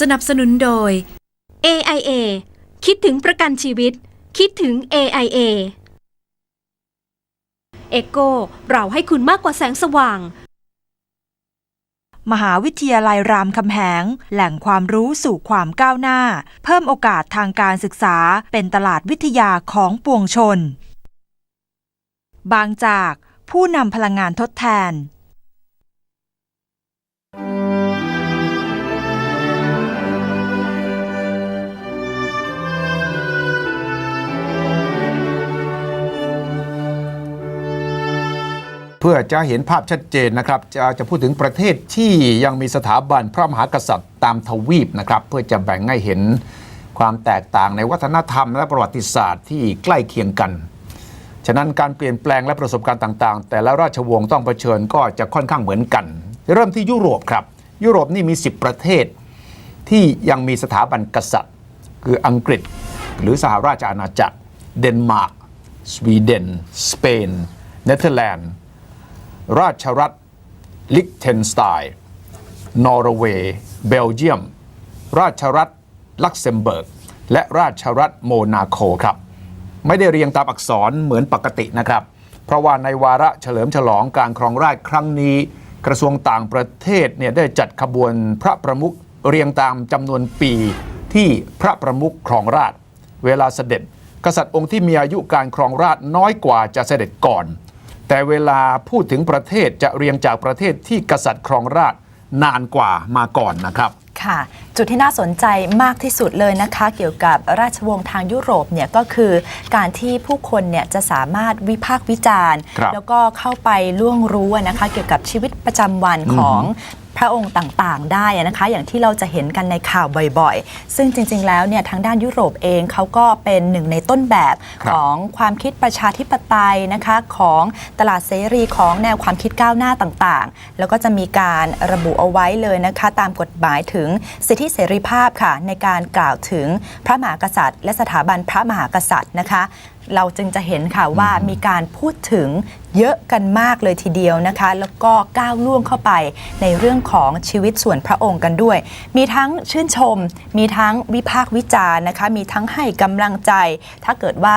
สนับสนุนโดย AIA คิดถึงประกันชีวิต คิดถึง AIA เอโกเราให้คุณมากกว่าแสงสว่าง มหาวิทยาลัยรามคำแหง แหล่งความรู้สู่ความก้าวหน้า เพิ่มโอกาสทางการศึกษาเป็นตลาดวิทยาของปวงชน บางจากผู้นำพลังงานทดแทน เพื่อจะเห็นภาพชัดเจนนะครับ จะจะพูดถึงประเทศที่ยังมีสถาบันพระมหากษัตริย์ตามทวีปนะครับ เพื่อจะแบ่งให้เห็นความแตกต่างในวัฒนธรรมและประวัติศาสตร์ที่ใกล้เคียงกัน ฉะนั้นการเปลี่ยนแปลงและประสบการณ์ต่างๆ แต่ละราชวงศ์ต้องเผชิญก็จะค่อนข้างเหมือนกัน เริ่มที่ยุโรปครับ ยุโรปนี่มี 10 ประเทศ ที่ยังมีสถาบันกษัตริย์ คืออังกฤษ หรือสหราชอาณาจักร เดนมาร์ก สวีเดน สเปน เนเธอร์แลนด์ ราชรัฐลิกเทนสไตน์นอร์เวย์ เบลเยียม ราชรัฐลักเซมเบิร์ก และราชรัฐโมนาโคครับ ไม่ได้เรียงตามอักษรเหมือนปกตินะครับ เพราะว่าในวาระเฉลิมฉลองการครองราชครั้งนี้ กระทรวงต่างประเทศเนี่ยได้จัดขบวนพระประมุขเรียงตามจำนวนปีที่พระประมุขครองราช เวลาเสด็จ กษัตริย์องค์ที่มีอายุการครองราชน้อยกว่าจะเสด็จก่อน แต่เวลาพูดถึงประเทศจะเรียงจากประเทศที่กษัตริย์ครองราชย์นานกว่ามาก่อนนะครับ ค่ะ จุดที่น่าสนใจมากที่สุดเลยนะคะ เกี่ยวกับราชวงศ์ทางยุโรปเนี่ยก็คือการที่ผู้คนเนี่ยจะสามารถวิพากษ์วิจารณ์ครับแล้วก็เข้าไปล่วงรู้อะนะคะ เกี่ยวกับชีวิตประจำวันของ พระองค์ต่างๆ ได้นะคะ อย่างที่เราจะเห็นกันในข่าวบ่อยๆ ซึ่งจริงๆแล้วเนี่ยทางด้านยุโรปเองเขาก็เป็นหนึ่งในต้นแบบบของความคิดประชาธิปไตยนะคะของตลาดเสรีของแนวความคิดก้าวหน้าต่างๆ แล้วก็จะมีการระบุเอาไว้เลยนะคะตามกฎหมายถึงสิทธิเสรีภาพค่ะในการกล่าวถึงพระมหากษัตริย์ และสถาบันพระมหากษัตริย์นะคะ เราจึงจะเห็นค่ะว่ามีการพูดถึงเยอะกันมากเลยทีเดียวนะคะ แล้วก็ก้าวล่วงเข้าไปในเรื่องของชีวิตส่วนพระองค์กันด้วย มีทั้งชื่นชม มีทั้งวิพากษ์วิจารณ์นะคะ มีทั้งให้กำลังใจ ถ้าเกิดว่า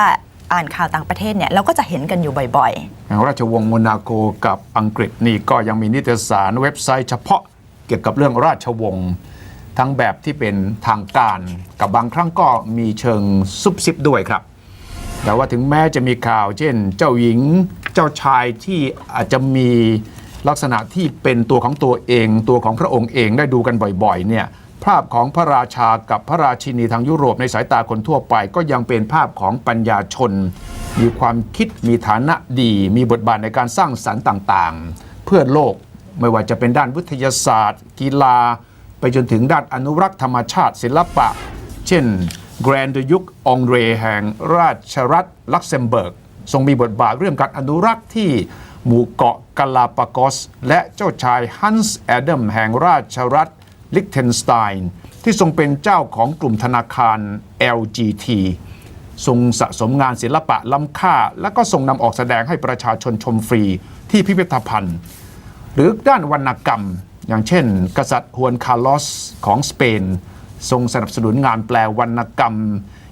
อ่านข่าวต่างประเทศเนี่ยเราก็จะเห็นกันอยู่บ่อยๆอย่างราชวงศ์โมนาโกกับอังกฤษนี่ก็ยังมีนิตยสารเว็บไซต์เฉพาะเกี่ยวกับเรื่องราชวงศ์ทั้งแบบที่เป็นทางการกับบางครั้งก็มีเชิงซุบซิบด้วยครับ แต่ว่าถึงแม้จะมีข่าว เช่น เจ้าหญิงเจ้าชายที่อาจจะมีลักษณะที่เป็นตัวของตัวเอง ตัวของพระองค์เองได้ดูกันบ่อยๆเนี่ยภาพของพระราชากับพระราชินีทางยุโรปในสายตาคนทั่วไป ก็ยังเป็นภาพของปัญญาชน มีความคิดมีฐานะดี มีบทบาทในการสร้างสรรค์ต่างๆ เพื่อโลกไม่ว่าจะเป็นด้านวิทยาศาสตร์ กีฬา ไปจนถึงด้านอนุรักษ์ธรรมชาติศิลปะ เช่น แกรนด์ยุคองเรแห่งราชรัฐลักเซมเบิร์ก ทรงมีบทบาทเรื่องการอนุรักษ์ที่หมู่เกาะกาลาปากอส และเจ้าชายฮันส์แอดัมแห่งราชรัฐลิกเทนสไตน์ที่ทรงเป็นเจ้าของกลุ่มธนาคาร LGT ทรงสะสมงานศิลปะล้ำค่า และก็ทรงนำออกแสดงให้ประชาชนชมฟรีที่พิพิธภัณฑ์ หรือด้านวรรณกรรม อย่างเช่น กษัตริย์ฮวนคาร์ลอสของสเปน ทรงสนับสนุนงานแปลวรรณกรรม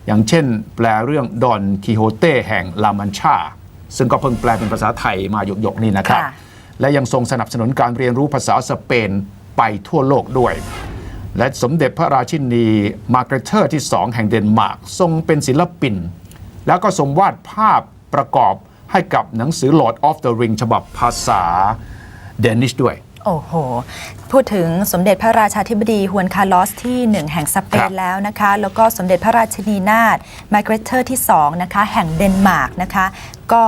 อย่างเช่น แปลเรื่องดอนคิโฮเต้แห่งลามันชา ซึ่งก็เพิ่งแปลเป็นภาษาไทยมาหยกๆนี่นะครับค่ะและยังทรงสนับสนุนการเรียนรู้ภาษาสเปนไปทั่วโลกด้วย และสมเด็จพระราชินีมาร์เกรเทอร์ที่สองแห่งเดนมาร์กทรงเป็นศิลปิน แล้วก็ทรงวาดภาพประกอบให้กับหนังสือ Lord of the Ring ฉบับภาษาเดนิชด้วย โอ้โห พูดถึงสมเด็จพระราชาธิบดีฮวนคาร์ลอสที่หนึ่งแห่งสเปครันบแล้วนะคะ แล้วก็สมเด็จพระราชินีนาถมาร์เกรเทอร์ที่สองนะคะ แห่งเดนมาร์กนะคะ ก็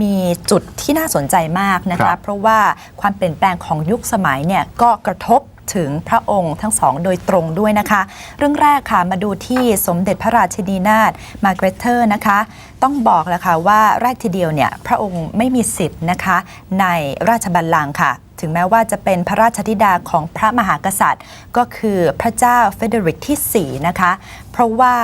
มีจุดที่น่าสนใจมากนะครัคะบเพราะว่าความเปลี่ยนแปลงของยุคสมัยเนี่ยก็กระทบ ถึงพระองค์ทั้งสองโดยตรงด้วยนะคะ เรื่องแรกค่ะมาดูที่สมเด็จพระราชินีนาถมาเกรเทอร์นะคะ ต้องบอกแล้วค่ะว่าแรกทีเดียวเนี่ยพระองค์ไม่มีสิทธิ์นะคะ ในราชบัลลังก์ค่ะถึงแม้ว่าจะเป็นพระราชธิดาของพระมหากษัตริย์ ก็คือพระเจ้าเฟเดริกที่4นะคะ เพราะว่า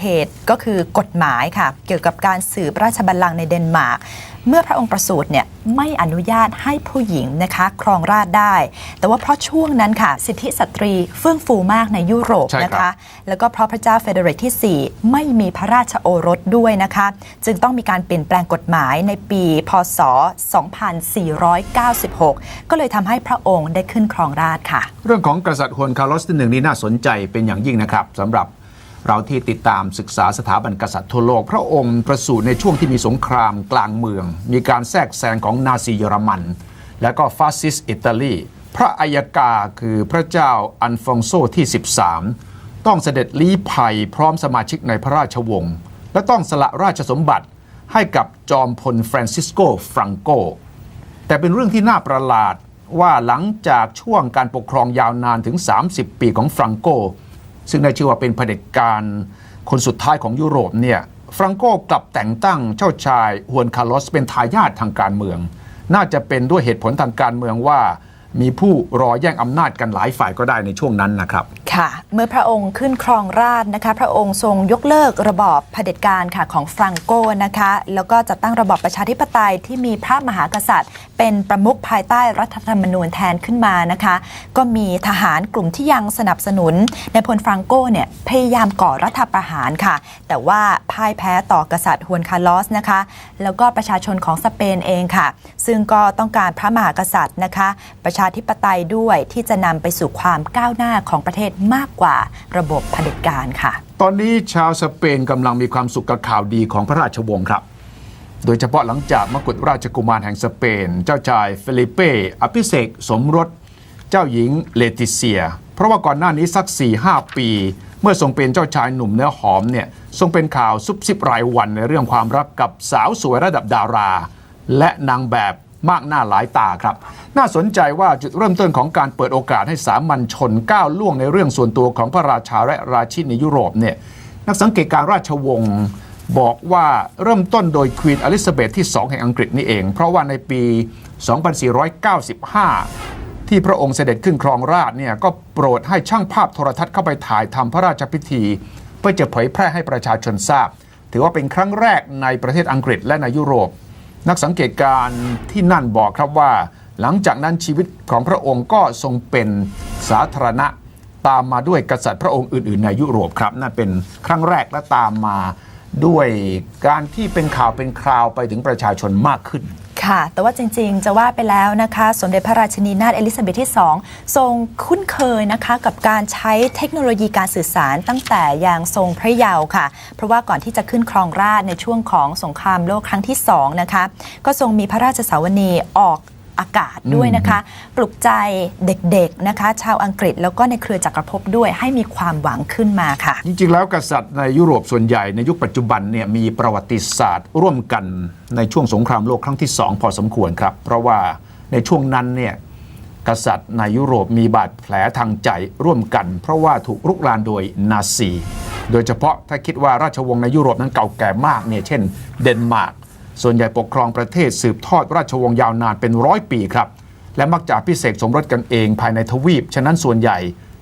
เหตุก็คือกฎหมายค่ะ เกี่ยวกับการสืบราชบัลลังก์ในเดนมาร์ก เมื่อพระองค์ประสูติเนี่ยไม่อนุญาตให้ผู้หญิงนะคะครองราชย์ได้ แต่ว่าเพราะช่วงนั้นค่ะ สิทธิสตรีเฟื่องฟูมากในยุโรปใช่ครับนะคะ แล้วก็เพราะพระเจ้าเฟเดริกที่ 4 ไม่มีพระราชโอรสด้วยนะคะ จึงต้องมีการเปลี่ยนแปลงกฎหมายในปีพศ 2496 ก็เลยทำให้พระองค์ได้ขึ้นครองราชย์ค่ะ เรื่องของกษัตริย์ฮวนคาร์ลอสที่หนึ่งนี่น่าสนใจเป็นอย่างยิ่งนะครับสำหรับ เราที่ติดตามศึกษาสถาบันกษัตริย์ทั่วโลก พระองค์ประสูติในช่วงที่มีสงครามกลางเมือง มีการแทรกแซงของนาซีเยอรมัน และก็ฟาสซิสอิตาลี พระอัยกาคือพระเจ้าอันฟองโซที่ 13 ต้องเสด็จลี้ภัยพร้อมสมาชิกในพระราชวงศ์และต้องสละราชสมบัติให้กับจอมพลฟรานซิสโกฟรังโก แต่เป็นเรื่องที่น่าประหลาดว่าหลังจากช่วงการปกครองยาวนานถึง 30 ปีของฟรังโก ซึ่งได้ชื่อว่าเป็นเผด็จการคนสุดท้ายของยุโรปเนี่ยฟรังโกกลับแต่งตั้งเจ้าชายฮวนคาร์ลอสเป็นทายาททางการเมือง น่าจะเป็นด้วยเหตุผลทางการเมืองว่า มีผู้รอแย่งอำนาจกันหลายฝ่ายก็ได้ในช่วงนั้นนะครับ ค่ะ เมื่อพระองค์ขึ้นครองราชนะคะ พระองค์ทรงยกเลิกระบอบเผด็จการค่ะของฟรังโกนะคะ แล้วก็จัดตั้งระบอบประชาธิปไตยที่มีพระมหากษัตริย์ เป็นประมุขภายใต้รัฐธรรมนูญแทนขึ้นมานะคะ ก็มีทหารกลุ่มที่ยังสนับสนุนในพลฟรังโกเนี่ยพยายามก่อรัฐประหารค่ะ แต่ว่าพ่ายแพ้ต่อกษัตริย์ฮวนคาร์ลอสนะคะ แล้วก็ประชาชนของสเปนเองค่ะ ซึ่งก็ต้องการพระมหากษัตริย์นะคะ ประชาธิปไตยด้วยที่จะนำไปสู่ความก้าวหน้าของประเทศมากกว่าระบบเผด็จการค่ะ ตอนนี้ชาวสเปนกำลังมีความสุขกับข่าวดีของพระราชวงศ์ครับ โดยเฉพาะหลังจากมกุฎราชกุมารแห่งสเปน เจ้าชายเฟลิเป้อภิเษกสมรส เจ้าหญิงเลติเซีย เพราะว่าก่อนหน้านี้สัก 4-5 ปี เมื่อทรงเป็นเจ้าชายหนุ่มเนื้อหอมเนี่ยทรงเป็นข่าวซุบซิบรายวันในเรื่องความรักกับสาวสวยระดับดารา และนางแบบ มากหน้าหลายตาครับ น่าสนใจว่าจุดเริ่มต้นของการเปิดโอกาสให้สามัญชนก้าวล่วงในเรื่องส่วนตัวของพระราชาและราชินีในยุโรปเนี่ยนักสังเกตการราชวงศ์บอกว่าเริ่มต้นโดยควีนอลิซาเบธที่ 2 แห่งอังกฤษนี่เอง เพราะว่าในปี 2495 ที่พระองค์เสด็จขึ้นครองราชเนี่ยก็โปรดให้ช่างภาพโทรทัศน์เข้าไปถ่ายทำพระราชพิธี เพื่อจะเผยแพร่ให้ประชาชนทราบ ถือว่าเป็นครั้งแรกในประเทศอังกฤษและในยุโรป นักสังเกตการณ์ที่นั่นบอกครับว่า หลังจากนั้นชีวิตของพระองค์ก็ทรงเป็นสาธารณะตามมาด้วยกษัตริย์พระองค์อื่น ๆ ในยุโรปครับนั่นเป็นครั้งแรกและตามมาด้วยการที่เป็นข่าวเป็นคราวไปถึงประชาชนมากขึ้น ค่ะ แต่ว่าจริงๆ จะว่าไปแล้วนะคะ สมเด็จพระราชินีนาถเอลิซาเบธที่ 2 ทรงคุ้นเคยนะคะกับการใช้เทคโนโลยีการสื่อสารตั้งแต่ยังทรงพระเยาว์ค่ะ เพราะว่าก่อนที่จะขึ้นครองราชในช่วงของสงครามโลกครั้งที่2นะคะ ก็ทรงมีพระราชสาวนีออก อากาศด้วยนะคะ ปลุกใจเด็กๆนะคะ ชาวอังกฤษแล้วก็ในเครือจักรภพด้วยให้มีความหวังขึ้นมาค่ะ จริงๆ แล้วกษัตริย์ในยุโรปส่วนใหญ่ในยุคปัจจุบันเนี่ยมีประวัติศาสตร์ ร่วมกันในช่วงสงครามโลกครั้งที่สองพอสมควรครับ เพราะว่าในช่วงนั้นเนี่ยกษัตริย์ในยุโรปมีบาดแผลทางใจร่วมกัน เพราะว่าถูกรุกรานโดยนาซี โดยเฉพาะถ้าคิดว่าราชวงศ์ในยุโรปนั้นเก่าแก่มากเนี่ยเช่น เดนมาร์ก ส่วนใหญ่ปกครองประเทศสืบทอดราชวงศ์ยาวนานเป็นร้อยปีครับ และมักจะพิเศษกสมรสกันเองภายในทวีป ฉะนั้นส่วนใหญ่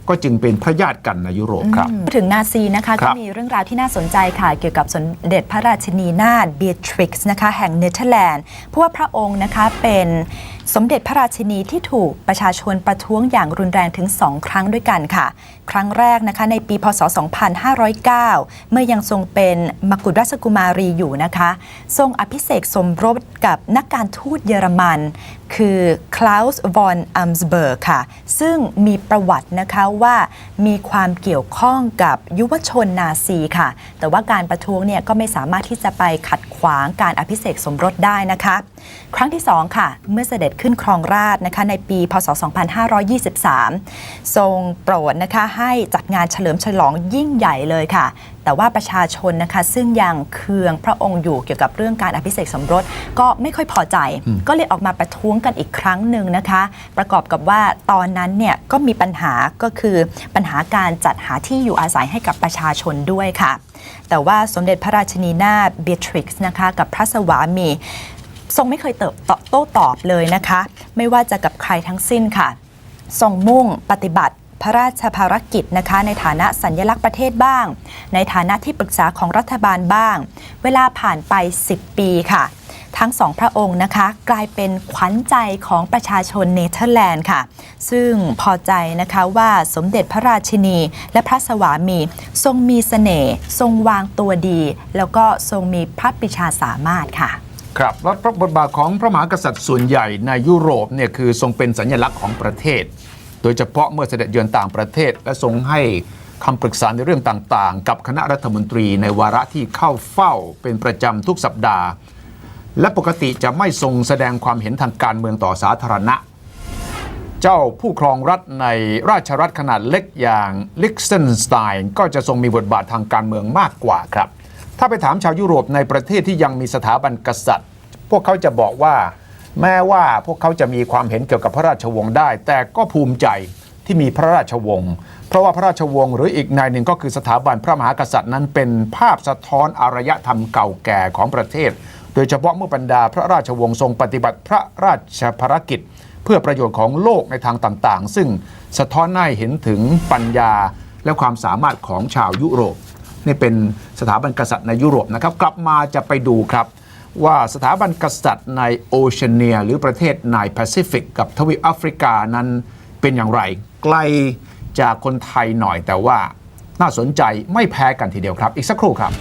ก็จึงเป็นพระญาติกันในยุโรปครับพูดถึงนาซีนะคะครัก็บมีเรื่องราวที่น่าสนใจค่ะ เกี่ยวกับสมเด็จพระราชินีนาถเบียทริกซ์นะคะแห่งเนเธอร์แลนด์เพราะว่าพระองค์นะคะเป็น สมเด็จพระราชินีที่ถูกประชาชนประท้วงอย่างรุนแรงถึง2ครั้งด้วยกันค่ะ ครั้งแรกนะคะในปีพศ 2509 เมื่อยังทรงเป็นมกุฎราชกุมารีอยู่นะคะ ทรงอภิเษกสมรสกับนักการทูตเยอรมัน คือคลาสวอนอัมสเบิร์กค่ะ ซึ่งมีประวัตินะคะว่ามีความเกี่ยวข้องกับยุวชนนาซีค่ะ แต่ว่าการประท้วงเนี่ยก็ไม่สามารถที่จะไปขัดขวางการอภิเษกสมรสได้นะคะครั้งที่ 2 ค่ะ เมื่อเสด็จขึ้นครองราชย์นะคะในปี พศ 2523 ทรงโปรดนะคะให้จัดงานเฉลิมฉลองยิ่งใหญ่เลยค่ะ แต่ว่าประชาชนนะคะซึ่งยังเคืองพระองค์อยู่เกี่ยวกับเรื่องการอภิเษกสมรสก็ไม่ค่อยพอใจ ก็เลยออกมาประท้วงกันอีกครั้งหนึ่งนะคะ ประกอบกับว่าตอนนั้นเนี่ยก็มีปัญหาก็คือปัญหาการจัดหาที่อยู่อาศัยให้กับประชาชนด้วยค่ะ แต่ว่าสมเด็จพระราชินีนาถเบียทริกซ์นะคะกับพระสวามี ทรงไม่เคยเติบโตโต้ตอบเลยนะคะ ไม่ว่าจะกับใครทั้งสิ้นค่ะ ทรงมุ่งปฏิบัติพระราชภารกิจนะคะ ในฐานะสัญญลักษณ์ประเทศบ้าง ในฐานะที่ปรึกษาของรัฐบาลบ้าง เวลาผ่านไป 10 ปีค่ะ ทั้งสองพระองค์นะคะ กลายเป็นขวัญใจของประชาชนเนเธอร์แลนด์ค่ะ ซึ่งพอใจนะคะว่าสมเด็จพระราชินี และพระสวามี ทรงมีเสน่ห์ทรงวางตัวดี แล้วก็ทรงมีพระปิชาสามารถค่ะ ครับว่าพระบทบาทของพระมหากษัตริย์ส่วนใหญ่ในยุโรปเนี่ยคือทรงเป็นสัญลักษณ์ของประเทศ โดยเฉพาะเมื่อเสด็จเยือนต่างประเทศ และทรงให้คำปรึกษาในเรื่องต่างๆ กับคณะรัฐมนตรีในวาระที่เข้าเฝ้าเป็นประจำทุกสัปดาห์ และปกติจะไม่ทรงแสดงความเห็นทางการเมืองต่อสาธารณะ เจ้าผู้ครองรัฐในราชรัฐขนาดเล็กอย่างลิกเซนสไตน์ก็จะทรงมีบทบาททางการเมืองมากกว่าครับ ถ้าไปถามชาวยุโรปในประเทศที่ยังมีสถาบันกษัตริย์ พวกเขาจะบอกว่า แม้ว่าพวกเขาจะมีความเห็นเกี่ยวกับพระราชวงศ์ได้ แต่ก็ภูมิใจที่มีพระราชวงศ์เพราะว่าพระราชวงศ์หรืออีกนายหนึ่งก็คือสถาบันพระมหากษัตริย์นั้นเป็นภาพสะท้อนอารยธรรมเก่าแก่ของประเทศ โดยเฉพาะเมื่อบรรดาพระราชวงศ์ทรงปฏิบัติพระราชภารกิจ เพื่อประโยชน์ของโลกในทางต่างๆ ซึ่งสะท้อนให้เห็นถึงปัญญาและความสามารถของชาวยุโรป นี่เป็นสถาบันกษัตริย์ในยุโรปนะครับ กลับมาจะไปดูครับ ว่าสถาบันกษัตริย์ในโอเชียเนีย หรือประเทศในแปซิฟิกกับทวีปแอฟริกานั้นเป็นอย่างไร ไกลจากคนไทยหน่อยแต่ว่าน่าสนใจไม่แพ้กันทีเดียวครับ อีกสักครู่ครับ